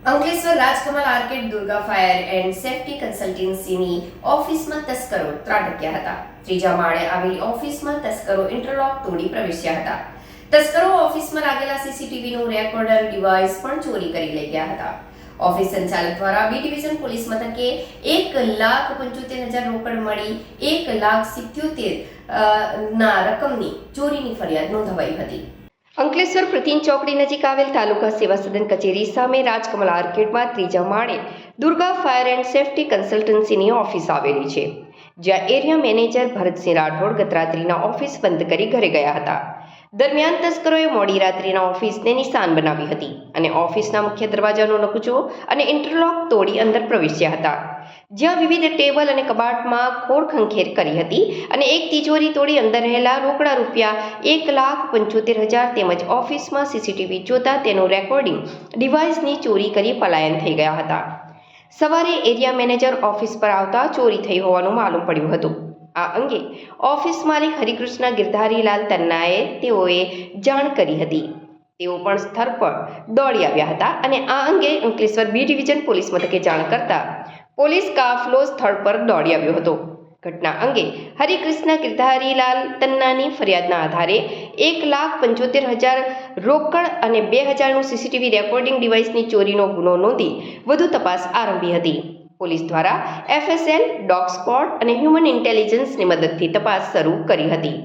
Ankleshwar Rajkamal arcade Durga fire and safety કન્સલ્ટન્સીની ઓફિસમાં તસ્કરો ત્રાટક્યા હતા. ત્રીજા માળે આવેલી ઓફિસમાં તસ્કરો ઇન્ટરલોક તોડી પ્રવેશ્યા હતા. તસ્કરો ઓફિસમાં લાગેલા સીસીટીવીનું રેકોર્ડર, ડિવાઇસ પણ ચોરી કરી લઈ ગયા હતા. ઓફિસ સંચાલક દ્વારા બી ડિવિઝન પોલીસ મથકે એક લાખ પંચોતેર હજાર રોકડ મળી, એક લાખ સિત્યોતેર ના રકમની ચોરીની ફરિયાદ નોંધાવાઈ હતી. અંકલેશ્વર પ્રતિન ચોકડી નજીક આવેલ તાલુકા સેવા સદન કચેરી સામે રાજકમલ આર્કેડમાં ત્રીજા માળે દુર્ગા ફાયર એન્ડ સેફટી કન્સલ્ટન્સીની ઓફિસ આવેલી છે, જ્યાં એરિયા મેનેજર ભરતસિંહ રાઠોડ ગતરાત્રિના ઓફિસ બંધ કરી ઘરે ગયા હતા. દરમિયાન તસ્કરોએ મોડી રાત્રિના ઓફિસને નિશાન બનાવી હતી અને ઓફિસના મુખ્ય દરવાજાનો નકુચો અને ઇન્ટરલોક તોડી અંદર પ્રવેશ્યા હતા. જ્યાં વિવિધ ટેબલ અને કબાટમાં ખોળખંખેર કરી હતી અને એક તિજોરી તોડી અંદર રહેલા રોકડા રૂપિયા એક લાખ પંચોતેર હજાર તેમજ ઓફિસમાં સીસીટીવી જોતા તેનું રેકોર્ડિંગ ડિવાઇસની ચોરી કરી પલાયન થઈ ગયા હતા. સવારે એરિયા મેનેજર ઓફિસ પર આવતા ચોરી થઈ હોવાનું માલુમ પડ્યું હતું. આ અંગે ઓફિસ માલિક હરિકૃષ્ણ ગિરધારીલાલ તન્નાએ તેઓએ જાણ કરી હતી. તેઓ પણ સ્થળ પર દોડી આવ્યા હતા અને આ અંગે અંકલેશ્વર બી ડિવિઝન પોલીસ મથકે જાણ કરતા પોલીસ કાફલો સ્થળ પર દોડી આવ્યો હતો. ઘટના અંગે હરિકૃષ્ણ ગિરધારીલાલ તન્નાની ફરિયાદના આધારે એક લાખ પંચોતેર હજાર રોકડ અને બે હજારનું સીસીટીવી રેકોર્ડિંગ ડિવાઇસની ચોરીનો ગુનો નોંધી વધુ તપાસ આરંભી હતી. પોલીસ દ્વારા એફએસએલ ડોગ સ્પોટ અને હ્યુમન ઇન્ટેલિજન્સની મદદથી તપાસ શરૂ કરી હતી.